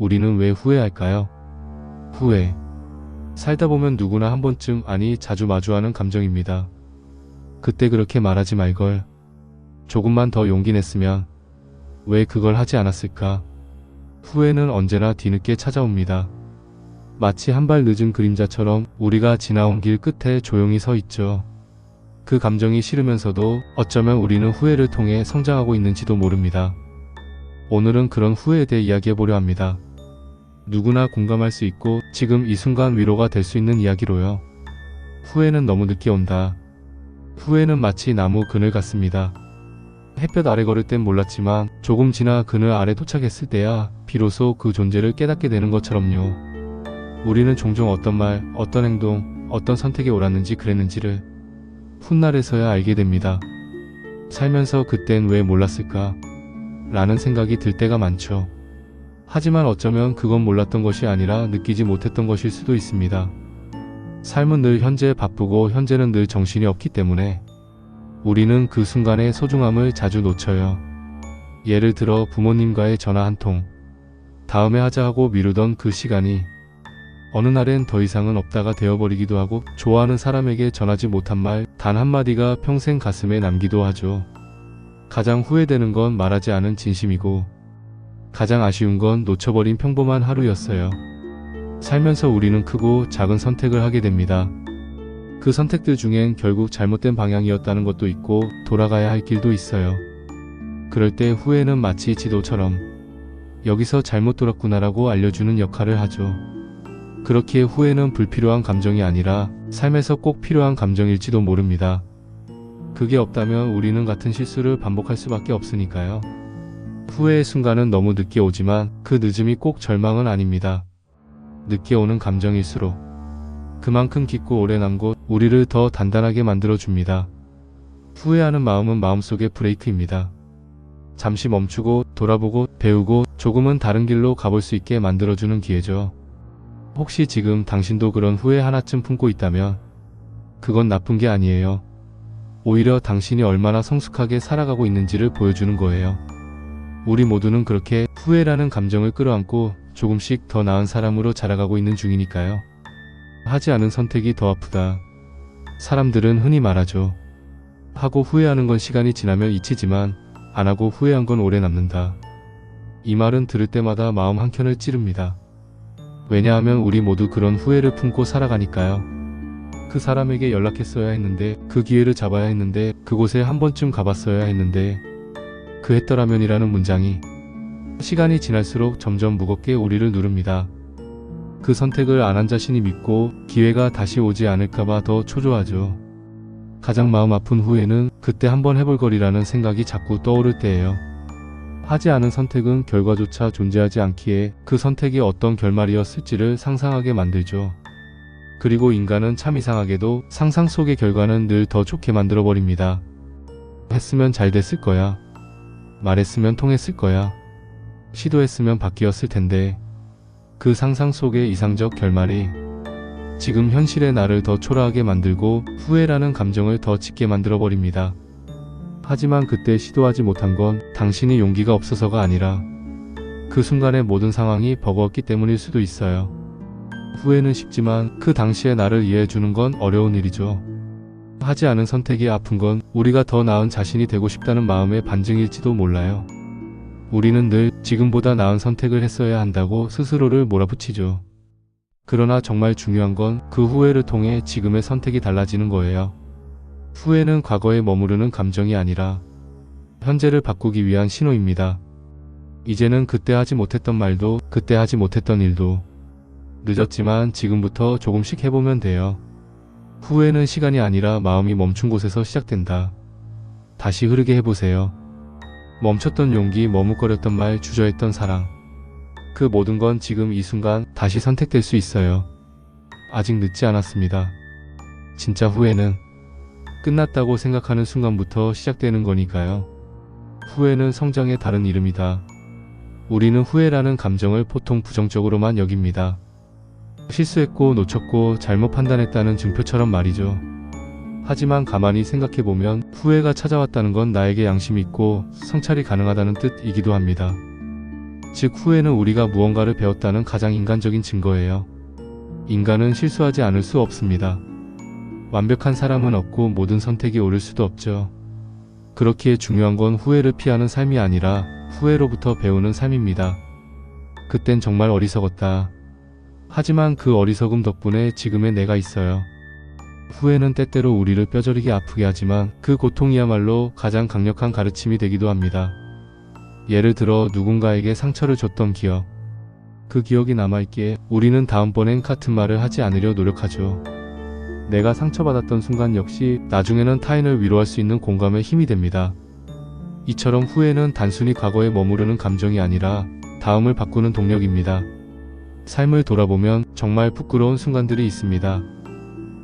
우리는 왜 후회할까요? 후회. 살다 보면 누구나 한 번쯤 아니 자주 마주하는 감정입니다. 그때 그렇게 말하지 말걸. 조금만 더 용기 냈으면 왜 그걸 하지 않았을까? 후회는 언제나 뒤늦게 찾아옵니다. 마치 한 발 늦은 그림자처럼 우리가 지나온 길 끝에 조용히 서 있죠. 그 감정이 싫으면서도 어쩌면 우리는 후회를 통해 성장하고 있는지도 모릅니다. 오늘은 그런 후회에 대해 이야기해 보려 합니다. 누구나 공감할 수 있고 지금 이 순간 위로가 될 수 있는 이야기로요. 후회는 너무 늦게 온다. 후회는 마치 나무 그늘 같습니다. 햇볕 아래 걸을 땐 몰랐지만 조금 지나 그늘 아래 도착했을 때야 비로소 그 존재를 깨닫게 되는 것처럼요. 우리는 종종 어떤 말, 어떤 행동, 어떤 선택에 옳았는지 그랬는지를 훗날에서야 알게 됩니다. 살면서 그땐 왜 몰랐을까? 라는 생각이 들 때가 많죠. 하지만 어쩌면 그건 몰랐던 것이 아니라 느끼지 못했던 것일 수도 있습니다. 삶은 늘 현재에 바쁘고 현재는 늘 정신이 없기 때문에 우리는 그 순간의 소중함을 자주 놓쳐요. 예를 들어 부모님과의 전화 한 통, 다음에 하자 하고 미루던 그 시간이 어느 날엔 더 이상은 없다가 되어버리기도 하고 좋아하는 사람에게 전하지 못한 말 단 한마디가 평생 가슴에 남기도 하죠. 가장 후회되는 건 말하지 않은 진심이고 가장 아쉬운 건 놓쳐버린 평범한 하루였어요. 살면서 우리는 크고 작은 선택을 하게 됩니다. 그 선택들 중엔 결국 잘못된 방향이었다는 것도 있고 돌아가야 할 길도 있어요. 그럴 때 후회는 마치 지도처럼 여기서 잘못 돌았구나라고 알려주는 역할을 하죠. 그렇기에 후회는 불필요한 감정이 아니라 삶에서 꼭 필요한 감정일지도 모릅니다. 그게 없다면 우리는 같은 실수를 반복할 수밖에 없으니까요. 후회의 순간은 너무 늦게 오지만 그 늦음이 꼭 절망은 아닙니다. 늦게 오는 감정일수록 그만큼 깊고 오래 남고 우리를 더 단단하게 만들어줍니다. 후회하는 마음은 마음속의 브레이크입니다. 잠시 멈추고 돌아보고 배우고 조금은 다른 길로 가볼 수 있게 만들어주는 기회죠. 혹시 지금 당신도 그런 후회 하나쯤 품고 있다면 그건 나쁜 게 아니에요. 오히려 당신이 얼마나 성숙하게 살아가고 있는지를 보여주는 거예요. 우리 모두는 그렇게 후회라는 감정을 끌어안고 조금씩 더 나은 사람으로 자라가고 있는 중이니까요. 하지 않은 선택이 더 아프다. 사람들은 흔히 말하죠. 하고 후회하는 건 시간이 지나면 잊히지만 안 하고 후회한 건 오래 남는다. 이 말은 들을 때마다 마음 한켠을 찌릅니다. 왜냐하면 우리 모두 그런 후회를 품고 살아가니까요. 그 사람에게 연락했어야 했는데, 그 기회를 잡아야 했는데, 그곳에 한 번쯤 가봤어야 했는데, 그 했더라면이라는 문장이 시간이 지날수록 점점 무겁게 우리를 누릅니다. 그 선택을 안 한 자신이 믿고 기회가 다시 오지 않을까봐 더 초조하죠. 가장 마음 아픈 후회는 그때 한번 해볼 거리라는 생각이 자꾸 떠오를 때예요. 하지 않은 선택은 결과조차 존재하지 않기에 그 선택이 어떤 결말이었을지를 상상하게 만들죠. 그리고 인간은 참 이상하게도 상상 속의 결과는 늘 더 좋게 만들어버립니다. 했으면 잘 됐을 거야. 말했으면 통했을 거야. 시도했으면 바뀌었을 텐데. 그 상상 속의 이상적 결말이 지금 현실의 나를 더 초라하게 만들고 후회라는 감정을 더 짙게 만들어 버립니다. 하지만 그때 시도하지 못한 건 당신이 용기가 없어서가 아니라 그 순간의 모든 상황이 버거웠기 때문일 수도 있어요. 후회는 쉽지만 그 당시의 나를 이해해 주는 건 어려운 일이죠. 하지 않은 선택이 아픈 건 우리가 더 나은 자신이 되고 싶다는 마음의 반증일지도 몰라요. 우리는 늘 지금보다 나은 선택을 했어야 한다고 스스로를 몰아붙이죠. 그러나 정말 중요한 건 그 후회를 통해 지금의 선택이 달라지는 거예요. 후회는 과거에 머무르는 감정이 아니라 현재를 바꾸기 위한 신호입니다. 이제는 그때 하지 못했던 말도 그때 하지 못했던 일도 늦었지만 지금부터 조금씩 해보면 돼요. 후회는 시간이 아니라 마음이 멈춘 곳에서 시작된다. 다시 흐르게 해보세요. 멈췄던 용기, 머뭇거렸던 말, 주저했던 사랑. 그 모든 건 지금 이 순간 다시 선택될 수 있어요. 아직 늦지 않았습니다. 진짜 후회는 끝났다고 생각하는 순간부터 시작되는 거니까요. 후회는 성장의 다른 이름이다. 우리는 후회라는 감정을 보통 부정적으로만 여깁니다. 실수했고 놓쳤고 잘못 판단했다는 증표처럼 말이죠. 하지만 가만히 생각해보면 후회가 찾아왔다는 건 나에게 양심이 있고 성찰이 가능하다는 뜻이기도 합니다. 즉 후회는 우리가 무언가를 배웠다는 가장 인간적인 증거예요. 인간은 실수하지 않을 수 없습니다. 완벽한 사람은 없고 모든 선택이 옳을 수도 없죠. 그렇기에 중요한 건 후회를 피하는 삶이 아니라 후회로부터 배우는 삶입니다. 그땐 정말 어리석었다. 하지만 그 어리석음 덕분에 지금의 내가 있어요. 후회는 때때로 우리를 뼈저리게 아프게 하지만 그 고통이야말로 가장 강력한 가르침이 되기도 합니다. 예를 들어 누군가에게 상처를 줬던 기억. 그 기억이 남아있기에 우리는 다음번엔 같은 말을 하지 않으려 노력하죠. 내가 상처받았던 순간 역시 나중에는 타인을 위로할 수 있는 공감의 힘이 됩니다. 이처럼 후회는 단순히 과거에 머무르는 감정이 아니라 다음을 바꾸는 동력입니다. 삶을 돌아보면 정말 부끄러운 순간들이 있습니다.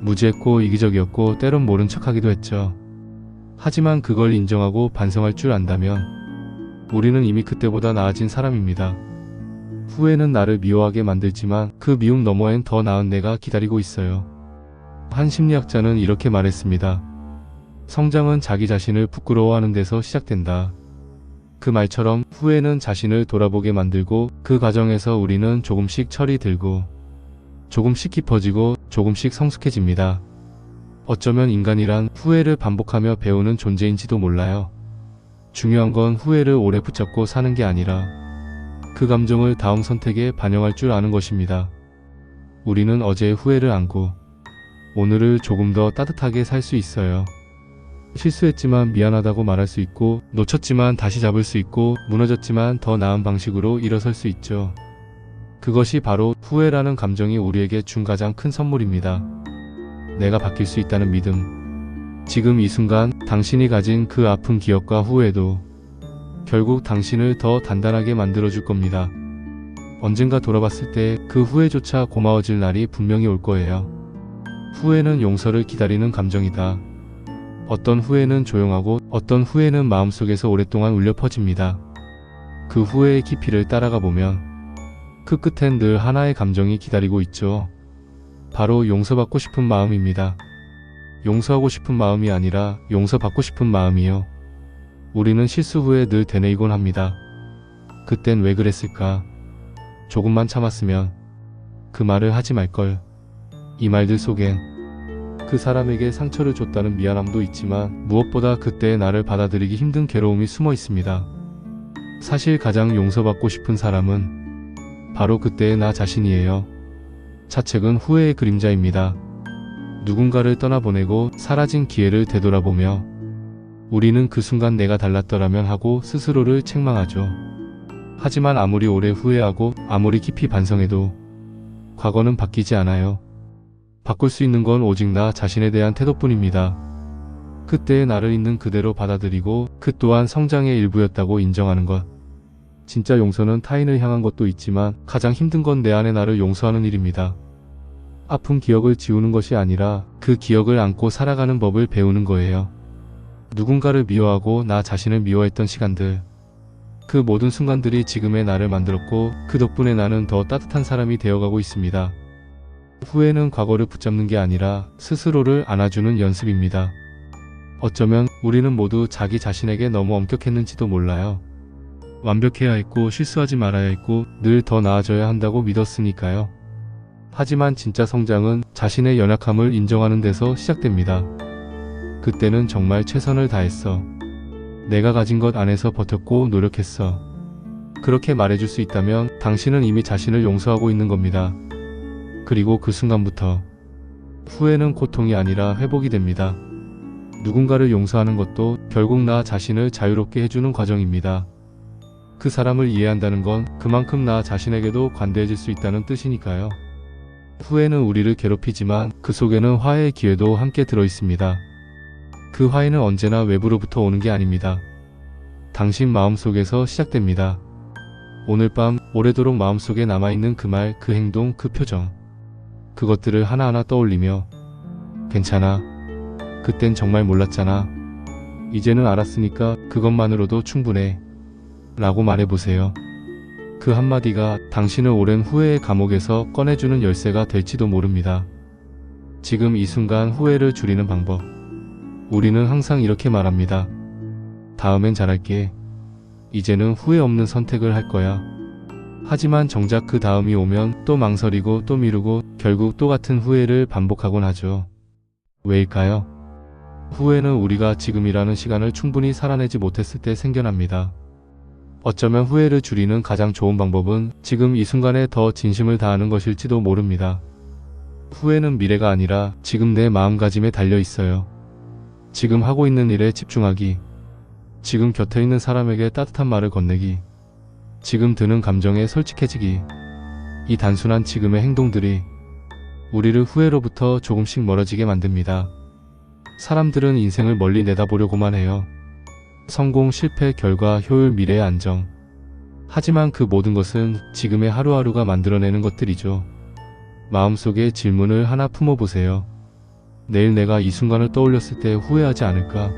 무지했고 이기적이었고 때론 모른 척하기도 했죠. 하지만 그걸 인정하고 반성할 줄 안다면 우리는 이미 그때보다 나아진 사람입니다. 후회는 나를 미워하게 만들지만 그 미움 너머엔 더 나은 내가 기다리고 있어요. 한 심리학자는 이렇게 말했습니다. 성장은 자기 자신을 부끄러워하는 데서 시작된다. 그 말처럼 후회는 자신을 돌아보게 만들고 그 과정에서 우리는 조금씩 철이 들고 조금씩 깊어지고 조금씩 성숙해집니다. 어쩌면 인간이란 후회를 반복하며 배우는 존재인지도 몰라요. 중요한 건 후회를 오래 붙잡고 사는 게 아니라 그 감정을 다음 선택에 반영할 줄 아는 것입니다. 우리는 어제의 후회를 안고 오늘을 조금 더 따뜻하게 살 수 있어요. 실수했지만 미안하다고 말할 수 있고 놓쳤지만 다시 잡을 수 있고 무너졌지만 더 나은 방식으로 일어설 수 있죠. 그것이 바로 후회라는 감정이 우리에게 준 가장 큰 선물입니다. 내가 바뀔 수 있다는 믿음. 지금 이 순간 당신이 가진 그 아픈 기억과 후회도 결국 당신을 더 단단하게 만들어줄 겁니다. 언젠가 돌아봤을 때 그 후회조차 고마워질 날이 분명히 올 거예요. 후회는 용서를 기다리는 감정이다. 어떤 후회는 조용하고 어떤 후회는 마음속에서 오랫동안 울려 퍼집니다. 그 후회의 깊이를 따라가 보면 그 끝엔 늘 하나의 감정이 기다리고 있죠. 바로 용서받고 싶은 마음입니다. 용서하고 싶은 마음이 아니라 용서받고 싶은 마음이요. 우리는 실수 후에 늘 되뇌이곤 합니다. 그땐 왜 그랬을까? 조금만 참았으면 그 말을 하지 말걸. 이 말들 속엔 그 사람에게 상처를 줬다는 미안함도 있지만 무엇보다 그때의 나를 받아들이기 힘든 괴로움이 숨어 있습니다. 사실 가장 용서받고 싶은 사람은 바로 그때의 나 자신이에요. 자책은 후회의 그림자입니다. 누군가를 떠나보내고 사라진 기회를 되돌아보며 우리는 그 순간 내가 달랐더라면 하고 스스로를 책망하죠. 하지만 아무리 오래 후회하고 아무리 깊이 반성해도 과거는 바뀌지 않아요. 바꿀 수 있는 건 오직 나 자신에 대한 태도뿐입니다. 그때의 나를 있는 그대로 받아들이고 그 또한 성장의 일부였다고 인정하는 것. 진짜 용서는 타인을 향한 것도 있지만 가장 힘든 건 내 안의 나를 용서하는 일입니다. 아픈 기억을 지우는 것이 아니라 그 기억을 안고 살아가는 법을 배우는 거예요. 누군가를 미워하고 나 자신을 미워했던 시간들. 그 모든 순간들이 지금의 나를 만들었고 그 덕분에 나는 더 따뜻한 사람이 되어가고 있습니다. 후회는 과거를 붙잡는 게 아니라 스스로를 안아주는 연습입니다. 어쩌면 우리는 모두 자기 자신에게 너무 엄격했는지도 몰라요. 완벽해야 했고 실수하지 말아야 했고 늘 더 나아져야 한다고 믿었으니까요. 하지만 진짜 성장은 자신의 연약함을 인정하는 데서 시작됩니다. 그때는 정말 최선을 다했어. 내가 가진 것 안에서 버텼고 노력했어. 그렇게 말해줄 수 있다면 당신은 이미 자신을 용서하고 있는 겁니다. 그리고 그 순간부터 후회는 고통이 아니라 회복이 됩니다. 누군가를 용서하는 것도 결국 나 자신을 자유롭게 해주는 과정입니다. 그 사람을 이해한다는 건 그만큼 나 자신에게도 관대해질 수 있다는 뜻이니까요. 후회는 우리를 괴롭히지만 그 속에는 화해의 기회도 함께 들어 있습니다. 그 화해는 언제나 외부로부터 오는 게 아닙니다. 당신 마음속에서 시작됩니다. 오늘 밤 오래도록 마음속에 남아있는 그 말, 그 행동, 그 표정. 그것들을 하나하나 떠올리며 괜찮아. 그땐 정말 몰랐잖아. 이제는 알았으니까 그것만으로도 충분해. 라고 말해보세요. 그 한마디가 당신을 오랜 후회의 감옥에서 꺼내주는 열쇠가 될지도 모릅니다. 지금 이 순간 후회를 줄이는 방법. 우리는 항상 이렇게 말합니다. 다음엔 잘할게. 이제는 후회 없는 선택을 할 거야. 하지만 정작 그 다음이 오면 또 망설이고 또 미루고 결국 또 같은 후회를 반복하곤 하죠. 왜일까요? 후회는 우리가 지금이라는 시간을 충분히 살아내지 못했을 때 생겨납니다. 어쩌면 후회를 줄이는 가장 좋은 방법은 지금 이 순간에 더 진심을 다하는 것일지도 모릅니다. 후회는 미래가 아니라 지금 내 마음가짐에 달려 있어요. 지금 하고 있는 일에 집중하기. 지금 곁에 있는 사람에게 따뜻한 말을 건네기. 지금 드는 감정에 솔직해지기. 이 단순한 지금의 행동들이 우리를 후회로부터 조금씩 멀어지게 만듭니다. 사람들은 인생을 멀리 내다보려고만 해요. 성공, 실패, 결과, 효율, 미래의 안정. 하지만 그 모든 것은 지금의 하루하루가 만들어내는 것들이죠. 마음속에 질문을 하나 품어보세요. 내일 내가 이 순간을 떠올렸을 때 후회하지 않을까?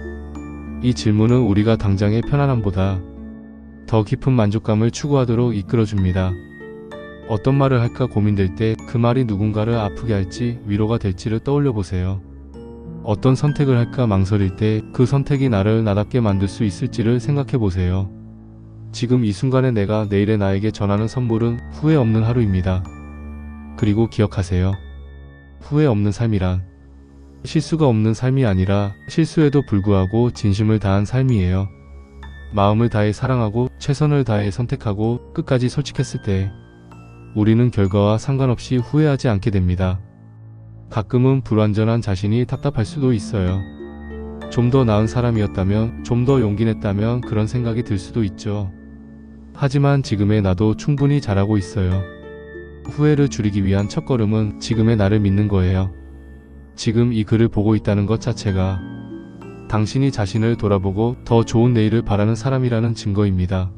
이 질문은 우리가 당장의 편안함보다 더 깊은 만족감을 추구하도록 이끌어줍니다. 어떤 말을 할까 고민될 때 그 말이 누군가를 아프게 할지 위로가 될지를 떠올려 보세요. 어떤 선택을 할까 망설일 때 그 선택이 나를 나답게 만들 수 있을지를 생각해 보세요. 지금 이 순간에 내가 내일의 나에게 전하는 선물은 후회 없는 하루입니다. 그리고 기억하세요. 후회 없는 삶이란 실수가 없는 삶이 아니라 실수에도 불구하고 진심을 다한 삶이에요. 마음을 다해 사랑하고 최선을 다해 선택하고 끝까지 솔직했을 때 우리는 결과와 상관없이 후회하지 않게 됩니다. 가끔은 불완전한 자신이 답답할 수도 있어요. 좀 더 나은 사람이었다면, 좀 더 용기 냈다면 그런 생각이 들 수도 있죠. 하지만 지금의 나도 충분히 잘하고 있어요. 후회를 줄이기 위한 첫걸음은 지금의 나를 믿는 거예요. 지금 이 글을 보고 있다는 것 자체가 당신이 자신을 돌아보고 더 좋은 내일을 바라는 사람이라는 증거입니다.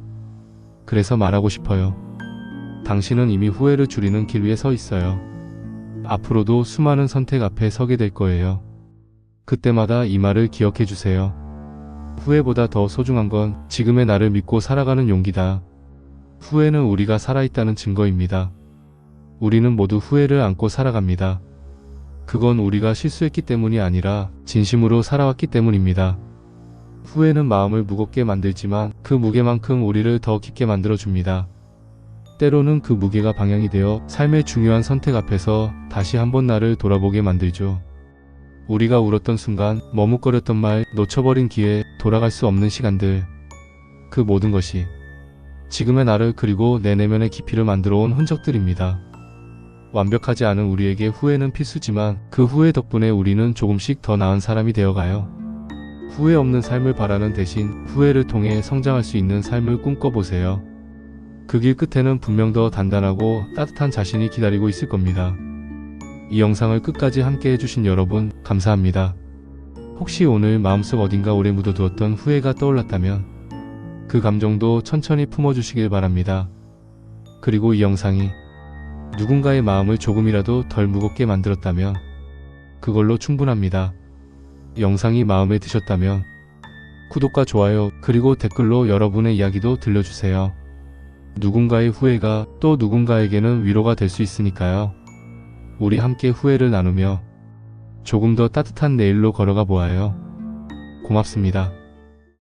그래서 말하고 싶어요. 당신은 이미 후회를 줄이는 길 위에 서 있어요. 앞으로도 수많은 선택 앞에 서게 될 거예요. 그때마다 이 말을 기억해 주세요. 후회보다 더 소중한 건 지금의 나를 믿고 살아가는 용기다. 후회는 우리가 살아있다는 증거입니다. 우리는 모두 후회를 안고 살아갑니다. 그건 우리가 실수했기 때문이 아니라 진심으로 살아왔기 때문입니다. 후회는 마음을 무겁게 만들지만 그 무게만큼 우리를 더 깊게 만들어줍니다. 때로는 그 무게가 방향이 되어 삶의 중요한 선택 앞에서 다시 한번 나를 돌아보게 만들죠. 우리가 울었던 순간, 머뭇거렸던 말, 놓쳐버린 기회, 돌아갈 수 없는 시간들. 그 모든 것이 지금의 나를 그리고 내 내면의 깊이를 만들어 온 흔적들입니다. 완벽하지 않은 우리에게 후회는 필수지만 그 후회 덕분에 우리는 조금씩 더 나은 사람이 되어가요. 후회 없는 삶을 바라는 대신 후회를 통해 성장할 수 있는 삶을 꿈꿔보세요. 그 길 끝에는 분명 더 단단하고 따뜻한 자신이 기다리고 있을 겁니다. 이 영상을 끝까지 함께 해주신 여러분, 감사합니다. 혹시 오늘 마음속 어딘가 오래 묻어두었던 후회가 떠올랐다면 그 감정도 천천히 품어주시길 바랍니다. 그리고 이 영상이 누군가의 마음을 조금이라도 덜 무겁게 만들었다면 그걸로 충분합니다. 영상이 마음에 드셨다면 구독과 좋아요 그리고 댓글로 여러분의 이야기도 들려주세요. 누군가의 후회가 또 누군가에게는 위로가 될 수 있으니까요. 우리 함께 후회를 나누며 조금 더 따뜻한 내일로 걸어가 보아요. 고맙습니다.